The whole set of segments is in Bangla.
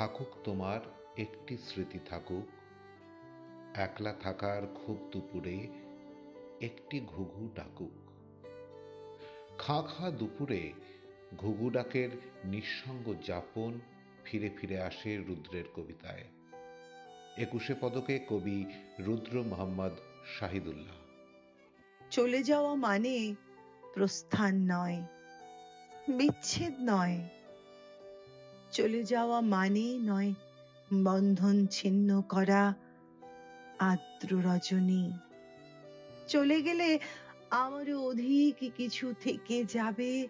থাকুক তোমার, একটি স্মৃতি থাকুক। একলা থাকার খুব দুপুরে, একটি ঘুঘু ডাকুক। খাঁ খাঁ দুপুরে, ঘুঘু ডাকের নিঃসঙ্গ যাপন ফিরে ফিরে আসে রুদ্রের কবিতায়। একুশে পদকে কবি রুদ্র মোহাম্মদ শাহিদুল্লাহ। চলে যাওয়া মানে প্রস্থান নয়, বিচ্ছেদ নয়। চলে যাওয়া মানে নয়। বন্ধন ছিন্ন করা আর্দ্র রজনী চলে গেলে আমার অধিক কিছু থেকে যাবে।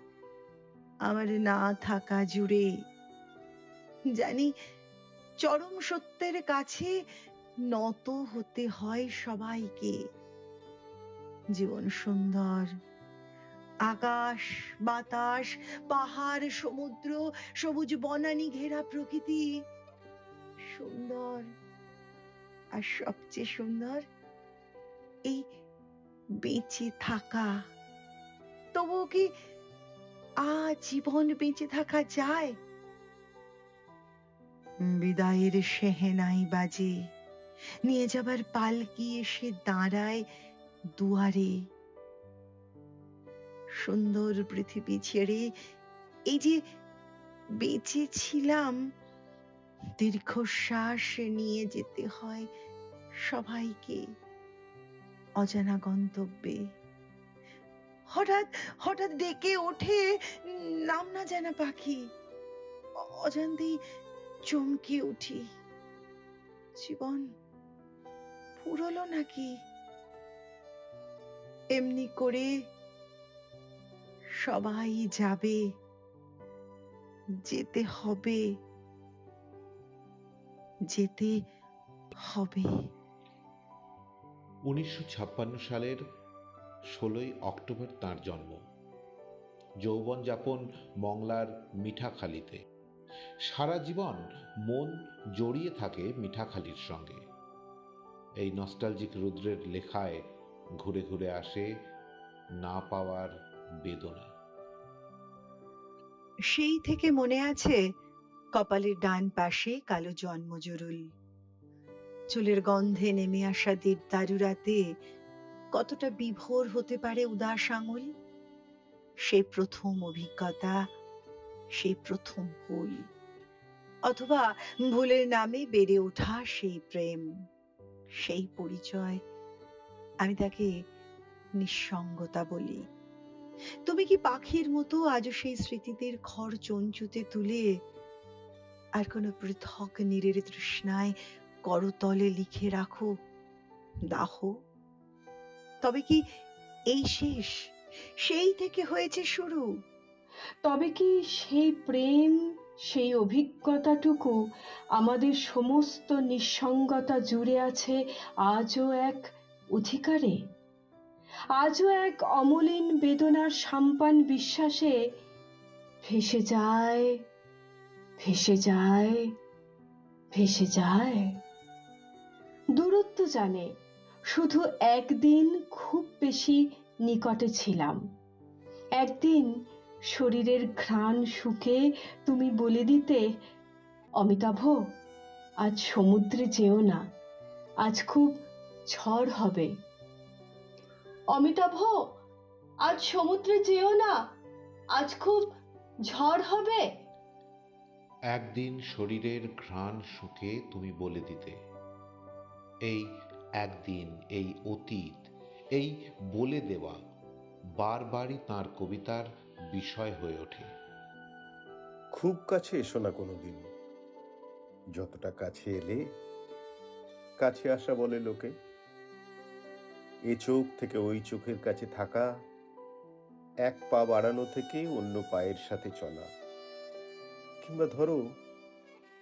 আমার না থাকা জুড়ে। জানি চরম সত্যের কাছে নত হতে হয় সবাইকে। জীবন সুন্দর। আকাশ, বাতাস, পাহাড়, সমুদ্র, সবুজ বনানি ঘেরা প্রকৃতি। সুন্দর। আর সবচেয়ে সুন্দর, এই বেঁচে থাকা। তবুও কি আজীবন বেঁচে থাকা যায়? বিদায়ের সেহেনাই বাজে। নিয়ে যাবার পালকি এসে দাঁড়ায় দুয়ারে। সুন্দর পৃথিবী ছেড়ে এই যে বেঁচে ছিলাম, দীর্ঘশ্বাস নিয়ে যেতে হয় সবাইকে অজানা গন্তব্যে। হঠাৎ হঠাৎ ডেকে ওঠে নাম না জানা পাখি। অজান্তেই চমকে উঠি। জীবন ফুরলো নাকি? এমনি করে সবাই যাবে, যেতে হবে যেতে হবে। উনিশশো ছাপ্পান্ন সালের ষোলোই অক্টোবর তার জন্ম। যৌবনযাপন মংলার মিঠাখালিতে। সারা জীবন মন জড়িয়ে থাকে মিঠাখালির সঙ্গে। এই নস্টালজিক রুদ্রের লেখায় ঘুরে ঘুরে আসে না পাওয়ার বেদনা। সেই থেকে মনে আছে কপালের ডান পাশে কালো জন্মজরুল। চুলের গন্ধে নেমে আসা দেবদারু রাতে কতটা বিভোর হতে পারে উদাস আঙুল? সেই প্রথম অভিজ্ঞতা সেই প্রথম ভুল, অথবা ভুলের নামে বেড়ে ওঠা সেই প্রেম, সেই পরিচয়, আমি তাকে নিঃসঙ্গতা বলি। তুমি কি পাখির মতো আজও সেই স্মৃতিদের খড় চঞ্চুতে তুলে আর কোন পৃথক নীরের তৃষ্ণায় করতলে লিখে রাখো, দাহ? তবে কি এই শেষ? সেই থেকে হয়েছে শুরু। তবে কি সেই প্রেম, সেই অভিজ্ঞতাটুকু আমাদের সমস্ত নিঃসঙ্গতা জুড়ে আছে আজও এক অধিকারে? আজও এক অমলিন বেদনার সাম্পান বিশ্বাসে ভেসে যায় ভেসে যায় ভেসে যায়। দূরত্ব জানে, শুধু একদিন খুব বেশি নিকটে ছিলাম। একদিন শরীরের ঘ্রাণ শুকে তুমি বলে দিতে, অমিতাভ, আজ সমুদ্রে যেও না, আজ খুব ঝড় হবে। অমিতাভ আজ সমুদ্রে যেও না। আজ খুব ঝড় হবে। একদিন শরীরের ঘ্রাণ শুকে তুমি বলে দিতে। এই একদিন এই অতীত এই বলে দেওয়া বারবারই তার কবিতার বিষয় হয়ে ওঠে। খুব কাছে এসো না কোনোদিন। যতটা কাছে এলে কাছে আসা বলে লোকে। এ চোখ থেকে ওই চোখের কাছে থাকা, এক পা বাড়ানো থেকে অন্য পায়ের সাথে চলা। কিংবা ধরো,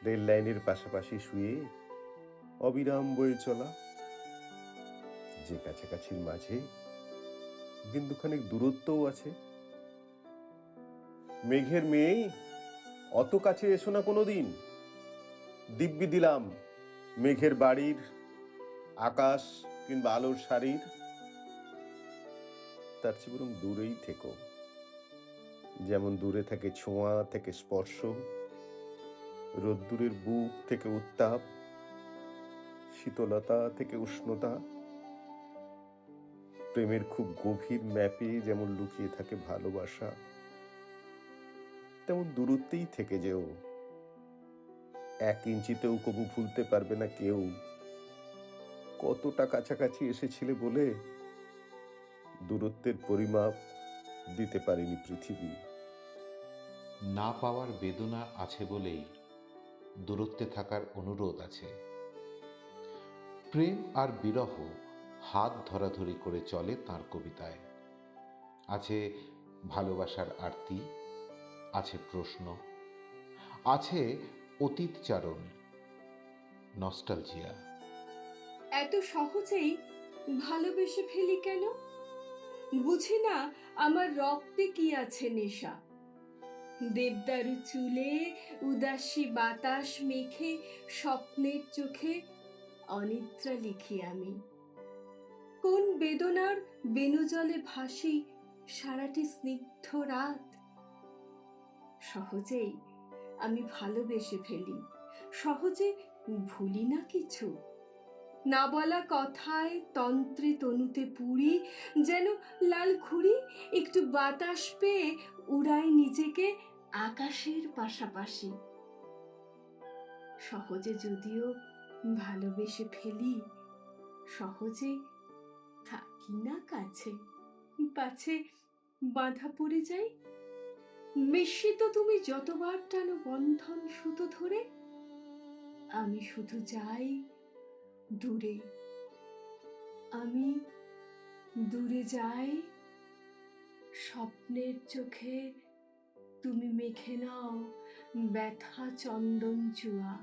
রেল লাইনের পাশাপাশি শুয়ে অবিরাম বয়ে চলা। যে কাছাকাছির মাঝে বিন্দুখানিক দূরত্বও আছে। মেঘের মেয়ে, অত কাছে এসো না কোনোদিন। দিব্যি দিলাম মেঘের বাড়ির আকাশ কিংবা আলোর শাড়ির, তার চেয়ে বরং দূরেই থেকো। যেমন দূরে থাকে ছোঁয়া, থেকে স্পর্শ, রোদ্দুরের বুক থেকে উত্তাপ, শীতলতা থেকে উষ্ণতা, প্রেমের খুব গভীর ম্যাপে যেমন লুকিয়ে থাকে ভালোবাসা, তেমন দূরত্বেই থেকে যেও। এক ইঞ্চিতেও কবু ভুলতে পারবে না কেউ। কতটা কাছাকাছি এসেছিলে বলে দূরত্বের পরিমাপ দিতে পারেনি পৃথিবী। না পাওয়ার বেদনা আছে বলেই দূরত্বে থাকার অনুরোধ আছে। প্রেম আর বিরহ হাত ধরাধরি করে চলে তার কবিতায়। আছে ভালোবাসার আরতি, আছে প্রশ্ন, আছে অতীতচারণ নস্টালজিয়া। এত সহজেই ভালোবেসে ফেলি কেন? বুঝি না আমার রক্তে কি আছে নেশা। দেবদারু চুলে উদাসী বাতাস মেখে স্বপ্নের চোখে অনিদ্রা লিখি আমি। কোন বেদনার বেনুজলে ভাসি সারাটি স্নিগ্ধ রাত? সহজেই আমি ভালোবেসে ফেলি। সহজে ভুলি না কিছু? না বলা কথায় তন্ত্রে তনুতে পুরি, যেন লাল ঘুড়ি একটু বাতাস পেয়ে উড়াই নিজেকে আকাশের পাশাপাশি। সহজে যদিও ভালোবেসে ফেলি, সহজে থাকি না কাছে, পাছে বাঁধা পড়ে যাই। মিশ্রিত তুমি যতবার টানো বন্ধন সুতো ধরে, আমি শুধু যাই দূরে। আমি দূরে যাই, স্বপ্নের চোখে তুমি মেখে নাও ব্যথা চন্দন চুয়া।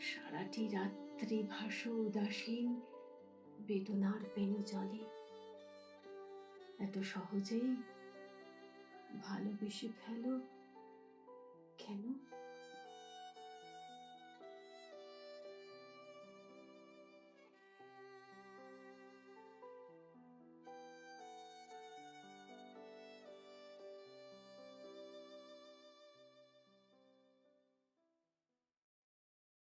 সারাটি রাত্রি ভাস উদাসীন বেদনার বেনু জলে। এত সহজেই ভালোবেসে ফেলো কেন?